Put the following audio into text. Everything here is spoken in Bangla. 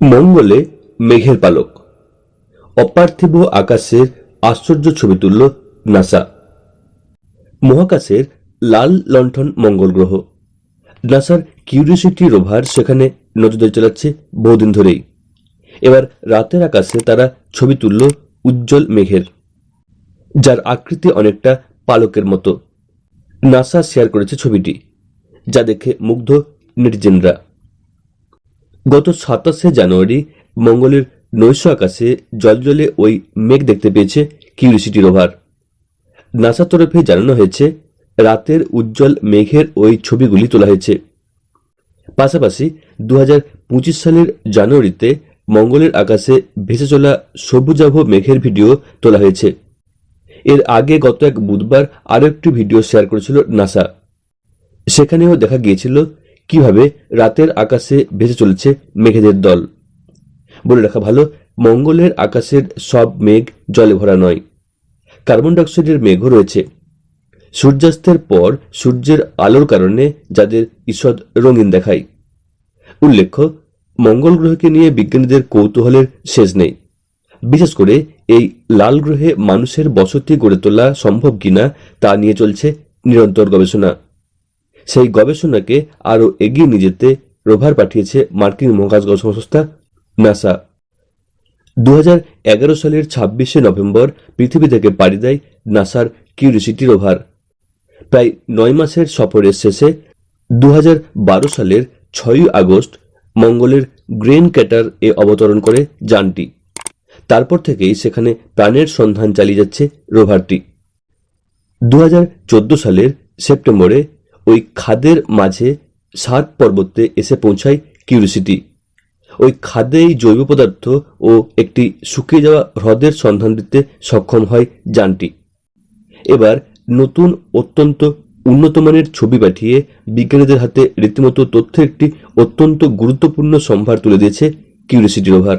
মঙ্গলে মেঘের পালক। অপার্থিব আকাশের আশ্চর্য ছবি তুলল নাসা। মহাকাশের লাল লণ্ঠন মঙ্গল গ্রহ। নাসার কিউরিওসিটি রোভার সেখানে নজরদারি চালাচ্ছে বহুদিন ধরেই। এবার রাতের আকাশে তারা ছবি তুলল উজ্জ্বল মেঘের, যার আকৃতি অনেকটা পালকের মতো। নাসা শেয়ার করেছে ছবিটি, যা দেখে মুগ্ধ নেটিজেনরা। গত সাতাশে জানুয়ারি মঙ্গলের নৈশ আকাশে জলজলে ওই মেঘ দেখতে পেয়েছে কিউরিসিটি রোভার নাসা তরফে জানানো হয়েছে, রাতের উজ্জ্বল মেঘের ওই ছবিগুলি তোলা হয়েছে। পাশাপাশি দু হাজার পঁচিশ সালের জানুয়ারিতে মঙ্গলের আকাশে ভেসে চলা সবুজাভ মেঘের ভিডিও তোলা হয়েছে। এর আগে গত এক বুধবার আরও একটি ভিডিও শেয়ার করেছিল নাসা। সেখানেও দেখা গিয়েছিল কীভাবে রাতের আকাশে ভেসে চলেছে মেঘেদের দল? বলে রাখা ভালো, মঙ্গলের আকাশের সব মেঘ জলে ভরা নয়। কার্বন ডাইঅক্সাইডের মেঘও রয়েছে। সূর্যাস্তের পর সূর্যের আলোর কারণে যাদের ঈষৎ রঙিন দেখায়। উল্লেখ্য, মঙ্গল গ্রহকে নিয়ে বিজ্ঞানীদের কৌতূহলের শেষ নেই। বিশেষ করে এই লাল গ্রহে মানুষের বসতি গড়ে তোলা সম্ভব কিনা তা নিয়ে চলছে নিরন্তর গবেষণা। সেই গবেষণাকে আরও এগিয়ে নিয়ে যেতে রোভার পাঠিয়েছে মার্কিন মহাকাশ গবেষণা সংস্থা নাসা। দু হাজার এগারো সালের ছাব্বিশে নভেম্বর পৃথিবী থেকে পাড়ি দেয় নাসার কিউরিসিটি রোভার। প্রায় নয় মাসের সফরের শেষে দু হাজার বারো সালের ছয়ই আগস্ট মঙ্গলের গ্রেন ক্যাটার এ অবতরণ করে যানটি। তারপর থেকেই সেখানে প্রাণের সন্ধান চালিয়ে যাচ্ছে রোভারটি। দু হাজার চোদ্দ সালের সেপ্টেম্বরে ওই খাদের মাঝে সাত পর্বতে এসে পৌঁছায় কিউরিসিটি। ওই খাদেই জৈব পদার্থ ও একটি শুকিয়ে যাওয়া হ্রদের সন্ধান দিতে সক্ষম হয় যানটি। এবার নতুন, অত্যন্ত উন্নত মানের ছবি পাঠিয়ে বিজ্ঞানীদের হাতে রীতিমতো তথ্যের একটি অত্যন্ত গুরুত্বপূর্ণ সম্ভার তুলে দিয়েছে কিউরিসিটি রোভার।